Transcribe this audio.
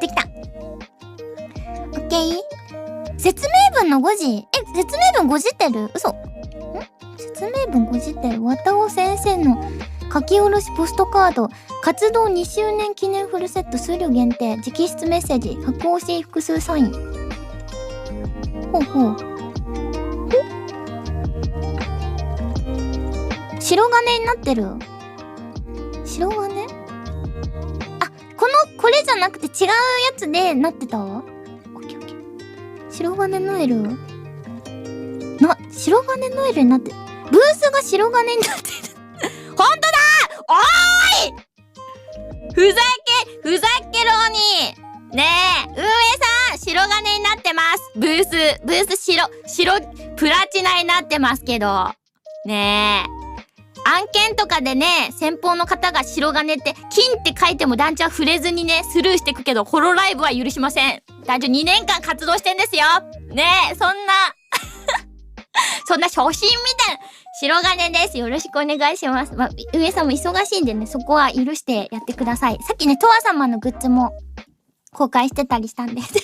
できた。オッケー？説明文の5時。え、説明文5時ってる？嘘ん？説明文5時ってる？綿尾先生の書き下ろしポストカード。活動2周年記念フルセット数量限定。直筆メッセージ。箱押し複数サイン。ほうほう。白金になってる。白金、なくて違うやつでなってた？わ。オッケーオッケー。白金ノエル？な、白金ノエルになって、ブースが白金になってる。ほんとだおーいふざけ、ふざけろにねえ、運営さん、白金になってます。ブース、ブース白、白、プラチナになってますけど。ねえ。案件とかでね、先方の方が白金って、金って書いても団長は触れずにね、スルーしていくけど、ホロライブは許しません。団長2年間活動してんですよねえ、そんな、そんな初心みたいな、白金です。よろしくお願いします。まあ、上さんも忙しいんでね、そこは許してやってください。さっきね、とわ様のグッズも公開してたりしたんです。